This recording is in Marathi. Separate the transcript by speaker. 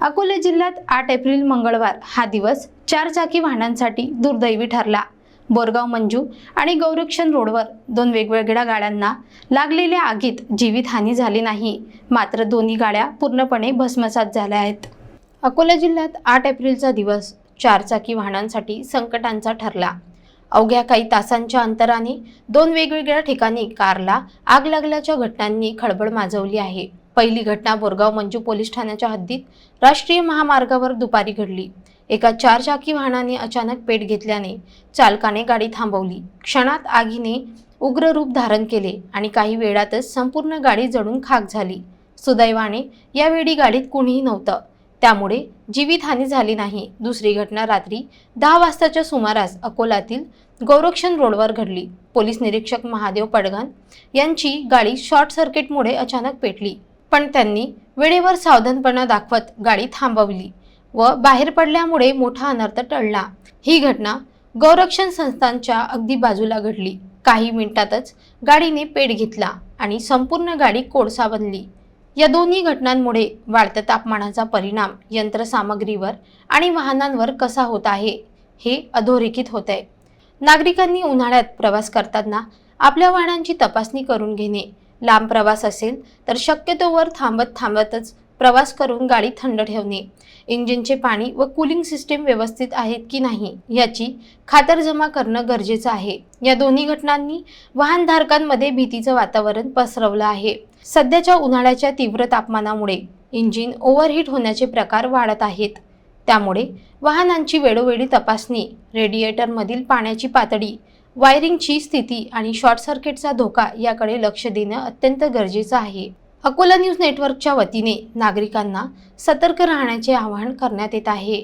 Speaker 1: अकोला जिल्ह्यात आठ एप्रिल मंगळवार हा दिवस चारचाकी वाहनांसाठी दुर्दैवी ठरला. बोरगाव मंजू आणि गौरक्षण रोडवर दोन वेगवेगळ्या गाड्यांना लागलेल्या आगीत जीवितहानी झाली नाही. मात्र दोन्ही गाड्या पूर्णपणे भस्मसात झाल्या आहेत. अकोला जिल्ह्यात आठ एप्रिलचा दिवस चारचाकी वाहनांसाठी संकटांचा ठरला. अवघ्या काही तासांच्या अंतराने दोन वेगवेगळ्या ठिकाणी कारला आग लागल्याच्या घटनांनी खळबळ माजवली आहे. पहिली घटना बोरगाव मंजू पोलीस ठाण्याच्या हद्दीत राष्ट्रीय महामार्गावर दुपारी घडली. एका चारचाकी वाहनाने अचानक पेट घेतल्याने चालकाने गाडी थांबवली. क्षणात आगीने उग्र रूप धारण केले आणि काही वेळातच संपूर्ण गाडी जळून खाक झाली. सुदैवाने यावेळी गाडीत कुणीही नव्हतं. त्यामुळे जीवितहानी झाली नाही. दुसरी घटना रात्री दहा वाजताच्या सुमारास अकोलातील गौरक्षण रोडवर घडली. पोलीस निरीक्षक महादेव पडघन यांची गाडी शॉर्ट सर्किटमुळे अचानक पेटली. पण त्यांनी वेळेवर सावधानपणा दाखवत गाडी थांबवली व बाहेर पडल्यामुळे मोठा अनर्थ टळला. ही घटना गौरक्षण संस्थांच्या अगदी बाजूला घडली. काही मिनिटातच गाडीने पेट घेतला आणि संपूर्ण गाडी कोळसा बनली. या दोन्ही घटनांमुळे वाढत्या तापमानाचा परिणाम यंत्रसामग्रीवर आणि वाहनांवर कसा होत आहे हे अधोरेखित होत आहे नागरिकांनी उन्हाळ्यात प्रवास करताना आपल्या वाहनांची तपासणी करून घेणे लांब प्रवास असेल तर शक्यतोवर थांबत थांबतच प्रवास करून गाडी थंड ठेवणे. इंजिनचे पाणी व कूलिंग सिस्टीम व्यवस्थित आहेत की नाही याची खातरजमा करणं गरजेचं आहे. या दोन्ही घटनांनी वाहनधारकांमध्ये भीतीचं वातावरण पसरवलं आहे. सध्याच्या उन्हाळ्याच्या तीव्र तापमानामुळे इंजिन ओव्हरहीट होण्याचे प्रकार वाढत आहेत. त्यामुळे वाहनांची वेळोवेळी तपासणी रेडिएटरमधील पाण्याची पातळी वायरिंगची स्थिती आणि शॉर्ट सर्किटचा धोका याकडे लक्ष देणं अत्यंत गरजेचं आहे. अकोला न्यूज नेटवर्कच्या वतीने नागरिकांना सतर्क राहण्याचे आवाहन करण्यात येत आहे.